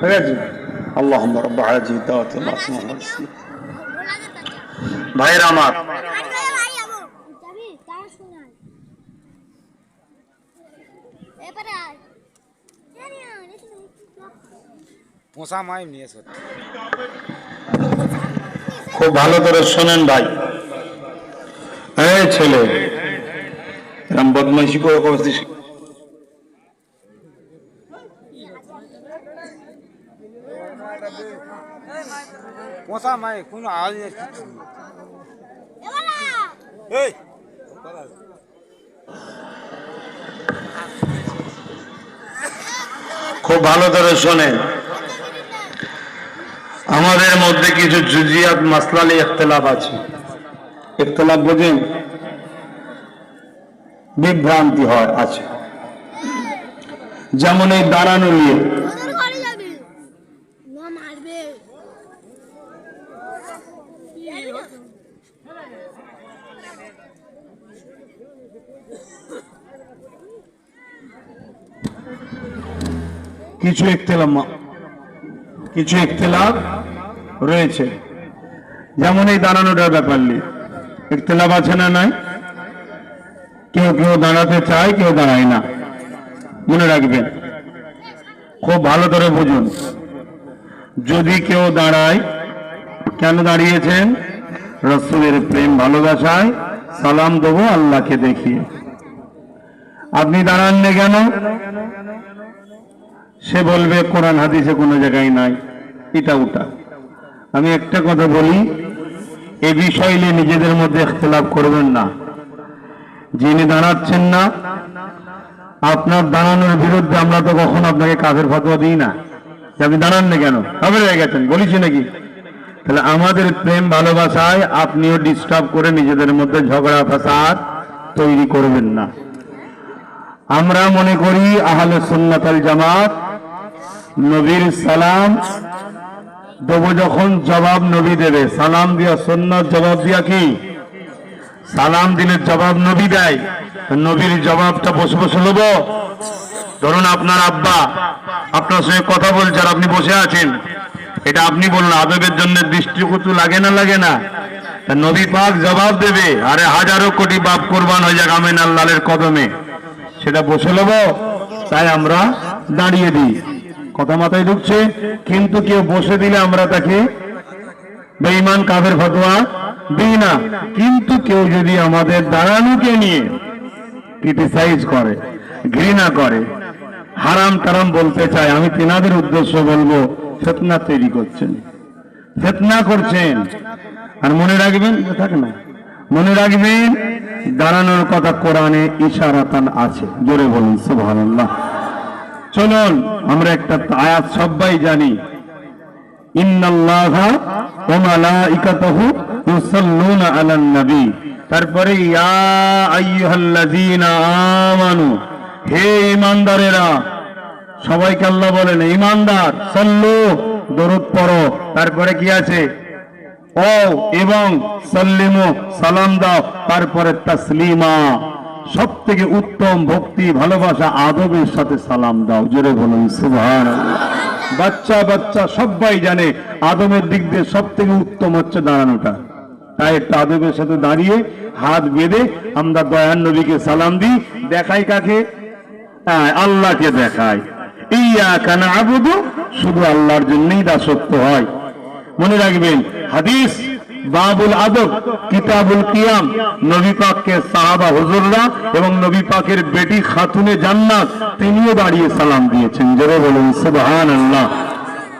হয়ে গেছে আল্লাহ খুব ভালো করে শোনেন ভাই। ছেলে বদমাইশি করে পোষা মাই কোনো আওয়াজ এই! খুব ভালো করে শোনেন আমাদের মধ্যে কিছু জুজিয়াত মাসলালি ইখতলাফ আছে। ইখতলাফ বোঝেন? বিভ্রান্তি হয় আছে। যেমন এই দাঁড়ানো নিয়ে। কিছু ইখতলাফ কিছু ইখতলাফ রয়েছে। যেমন এই দাঁড়ানোটার ব্যাপার নিয়ে। ইখতলাফ আছে না নাই? কেউ কেউ দাঁড়াতে চায় কেউ দাঁড়ায় না। মনে রাখবেন। খুব ভালো করে বুঝুন। যদি কেউ দাঁড়ায়, কেন দাঁড়িয়েছেন? রসুলের প্রেম ভালোবাসায় সালাম দেবো, আল্লাহকে দেখিয়ে। আপনি দাঁড়াননি কেন? সে বলবে, কোরআন হাদিসে কোনো জায়গায় নাই। এটা ওটা। আমি একটা কথা বলি, এ বিষয় নিয়ে নিজেদের মধ্যে ইখতলাফ করবেন না। যিনি দাঁড়াচ্ছেন না আপনার দাঁড়ানোর বিরুদ্ধে আমরা তো কখনো আপনাকে কাফের ফতোয়া দিই না। যে আপনি দাঁড়ান না কেন? কাফের হয়ে গেছেন, বলিছি নাকি? তাহলে আমাদের প্রেম ভালোবাসায় আপনিও ডিস্টার্ব করে নিজেদের মধ্যে ঝগড়া, ফাসাদ তৈরি করবেন না। আমরা মনে করি আহলে সুন্নাতাল জামাত নবীর সালাম দেবো যখন জবাব নবী দেবে। সালাম দিয়া সুন্নাত, জবাব দিয়া কি? সালাম দিলে জবাব নবী দেয়। নবীর জবাবটা বসে বসে নেব। ধরুন আপনার আব্বা, আপনার সঙ্গে কথা বলছে আর আপনি বসে আছেন। এটা আপনি বললেন আদবের জন্য দৃষ্টিকটু লাগে না লাগে না? নবী পাক জবাব দেবে, আরে হাজারো কোটি বাপ কোরবান হয়ে যাক আমিন আল্লাহের কদমে। সেটা বসে নেব, তাই আমরা দাঁড়িয়ে দিই। কথা মাথায় ঢুকছে, কিন্তু কেউ বসে দিলে আমরা তাকে বেঈমান কাফের ফতোয়া দিই না। কিন্তু কেউ যদি আমাদের দাঁড়ানোকে নিয়ে ক্রিটিসাইজ করে, ঘৃণা করে, হারাম টারাম বলতে চায়। আমি তেনাদের উদ্দেশ্য বলব, ফেতনা তৈরি করছেন। ফেতনা করছেন। আর মনে রাখবেন থাক না, মনে রাখবেন, দাঁড়ানোর কথা কোরআনে ইশারাতান আছে। জোরে বলুন, সুবহানাল্লাহ। চলুন, আমরা একটা আয়াত সবাই জানি। ইন্নাল্লাহা ওয়া মালাইকাতাহু ইউসাল্লুনা আলান নবী তারপরে হে ঈমানদারেরা, সবাইকে আল্লাহ বলেন, ঈমানদার, সাল্লু, দরুদ পড়ো। তারপরে কি আছে? ও এবং সাল্লিমু, সালাম দাও। তারপরে তাসলিমা সব থেকে উত্তম ভক্তি, ভালোবাসা, আদবের সাথে সালাম দাও। জোরে বলুন সুবহান বাচ্চা বাচ্চা সবাই জানে আদমের দিক দিয়ে সব থেকে উত্তম হচ্ছে দাঁড়ানোটা। তাই আদবের সাথে দাঁড়িয়ে হাত বেঁধে আমরা দয়ান নবীকে সালাম দিই। দেখাই কাকে? হ্যাঁ, আল্লাহকে দেখায় ইয়া কানা আবুদু শুধু আল্লাহর জন্যই দাসত্ব হয়। মনে রাখবেন হাদিস বাবুল আদব কিতাবুল কিয়াম নবী পাককে সাহাবা হুজুররা এবং নবী পাকের বেটি খাতুনে জান্নাত তিনিও দাঁড়িয়ে সালাম দিয়েছেন। জোরে বলুন সুবহান আল্লাহ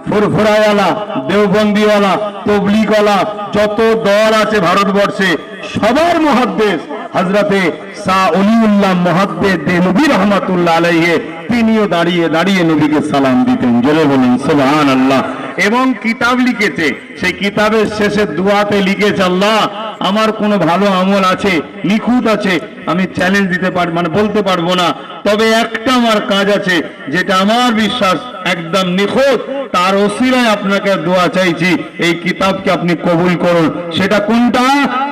ফুরফুরাওয়ালা দেওবন্দিওয়ালা তবলিকওয়ালা যত দল আছে ভারতবর্ষে, সবার মহাদ্দেশ হজরতে শাহ অলিউল্লাহ মহাদ্দেশ নবী রহমতুল্লাহ আলাইহে, তিনিও দাঁড়িয়ে দাঁড়িয়ে নবীকে সালাম দিতেন। জোরে বলেন সোহান আল্লাহ এবং কিতাব লিখেছে, সেই কিতাবের শেষে দুয়াতে লিখেছে আল্লাহ আমার কোনো ভালো আমল আছে, নিখুঁত আছে, আমি চ্যালেঞ্জ দিতে পার মানে বলতে পারব না। তবে একটা আমার কাজ আছে, যেটা আমার বিশ্বাস একদম নিখুঁত, তার ওসিলায় আপনাকে দোয়া চাইছি, এই কিতাবকে আপনি কবুল করুন। সেটা কোনটা?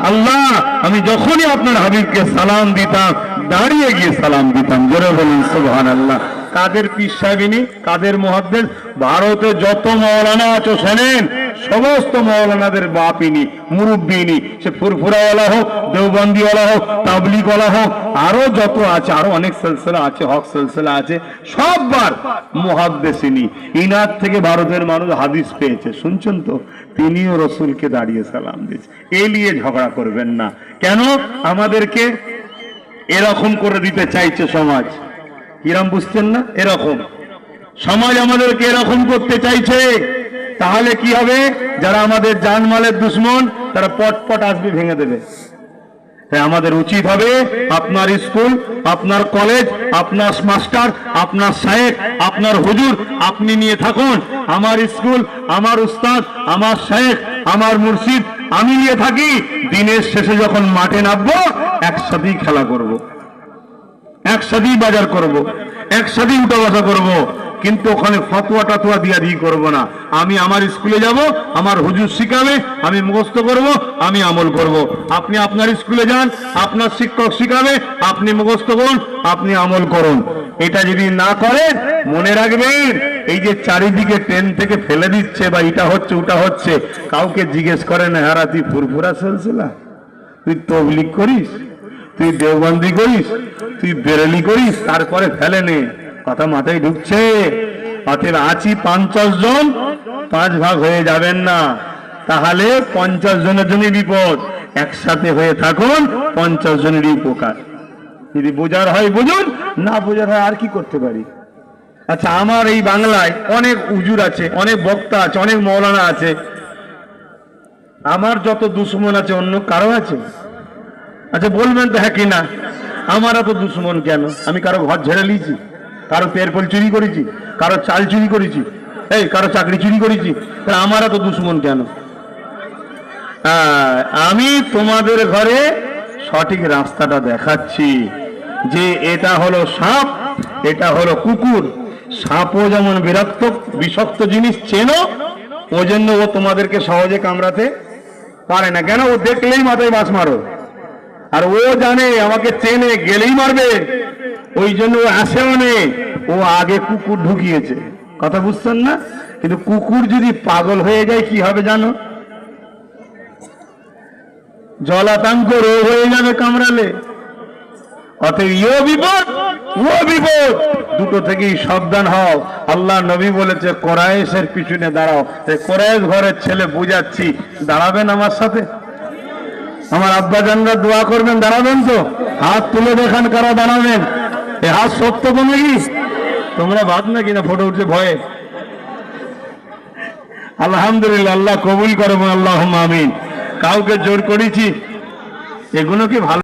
আল্লাহ, আমি যখনই আপনার হাবিবকে সালাম দিতাম, দাঁড়িয়ে গিয়ে সালাম দিতাম। জোরে বলুন সুবহান আল্লাহ কাদের সাহেবিনী কাদের মহাদ্দেশ ভারতে যত মৌলানা আছো, শোনেন। সমস্ত মৌলানাদের বাপিনি, মুরব্বিনী, সে ফুরফুরাওয়ালা হোক, দেওবন্দিওয়ালা হোক, তাবলিগওয়ালা হোক, আরও যত আছে, আরও অনেক সিলসিলা আছে, হক সিলসিলা আছে, সববার মহাদ্দেশিনী ইনার থেকে ভারতের মানুষ হাদিস পেয়েছে, শুনছেন তো? তিনিও রসুলকে দাঁড়িয়ে সালাম দিয়েছে। এ নিয়ে ঝগড়া করবেন না। কেন? আমাদেরকে এরকম করে দিতে চাইছে সমাজ। কিরাম বুঝছেন না? এরকম। সমাজ আমাদেরকে এরকম করতে চাইছে। তাহলে কি হবে যারা আমাদের জানমালের দুশ্মন, তারা পট পট আসবে ভেঙে দেবে আমাদের উচিত হবে আপনার স্কুল, আপনার কলেজ, আপনার মাস্টার, আপনার সাহেব আপনার হুজুর, আপনি নিয়ে থাকুন আমার স্কুল, আমার উস্তাদ, আমার সাহেব আমার মুর্শিদ, আমি নিয়ে থাকি দিনের শেষে যখন মাঠে নামবো, একসাথেই খেলা করব। একসাথেই বাজার করব। একসাথেই উঠা বসা করব। কিন্তু ওখানে ফতোয়া টাতুয়া দিয়া দিয়ে করব না। আমি আমার স্কুলে যাব, আমার হুজুর শিখাবে, আমি মুখস্থ করব, আমি আমল করব। আপনি আপনার স্কুলে যান, আপনার শিক্ষক শিখাবে, আপনি মুখস্থ করুন, আপনি আমল করুন। এটা যদি না করেন মনে রাখবেন, এই যে চারিদিকে ট্রেন থেকে ফেলে দিচ্ছে বা এটা হচ্ছে ওটা হচ্ছে, কাউকে জিজ্ঞেস করে না, হারা, তুই ফুরফুরা চলছিলা তুই তবলিক করিস? তুই দেওবন্দি করিস? তুই বেরেলি করিস? তারপরে ফেলে নে। কথা মাথায় ঢুকছে। অতএব আছি পঞ্চাশ জন, পাঁচ ভাগ হয়ে যাবেন না। তাহলে পঞ্চাশ জনের জন্য বিপদ। একসাথে হয়ে থাকুন, পঞ্চাশ জনেরই উপকার। যদি বোঝার হয় বুঝুন, না বোঝার হয় আর কি করতে পারি? আচ্ছা আমার এই বাংলায় অনেক উজুর আছে, অনেক বক্তা আছে, অনেক মৌলানা আছে। আমার যত দুশ্মন আছে, অন্য কারও আছে? আচ্ছা বলবেন তো হ্যাঁ কি না? আমার এত দুশ্মন কেন? আমি কারও ঘর ঝেড়ে নিয়েছি। কারও পেরপল চুরি করেছি কারও চাল চুরি করেছি এই কারও চাকরি চুরি করেছি তাহলে আমার এত দুশ্মন কেন? হ্যাঁ, আমি তোমাদের ঘরে সঠিক রাস্তাটা দেখাচ্ছি যে এটা হলো সাপ এটা হলো কুকুর। সাপও যেমন বিরক্ত বিষাক্ত জিনিস চেনো ও জন্য ও তোমাদেরকে সহজে কামড়াতে পারে না। কেন? ও দেখলেই মাথায় বাস মারো। আর ও জানে আমাকে চেনে গেলেই মারবে। ওই জন্য ও আসেও নেই ও আগে কুকুর ঢুকিয়েছে। কথা বুঝছেন না? কিন্তু কুকুর যদি পাগল হয়ে যায়, কি হবে জানো? জলাতাঙ্ক রোগ হয়ে যাবে কামড়ালে। অতএব দুটো থেকেই সাবধান হও। আল্লাহ নবী বলেছে কোরআশের পিছনে দাঁড়াও। এই কোরআশ ঘরের ছেলে, বুঝাচ্ছি, দাঁড়াবেন আমার সাথে? আমার আব্বা জানরা দোয়া করবেন, দাঁড়াবেন তো? হাত তুলে দেখান কারা দাঁড়াবেন। এ হাত সত্য কমে গিস তোমরা বাদ না না ফটো উঠছে ভয়ে। আলহামদুলিল্লাহ, আল্লাহ কবুল করব আল্লাহ আমিন। কাউকে জোর করেছি, এগুলো কি ভালো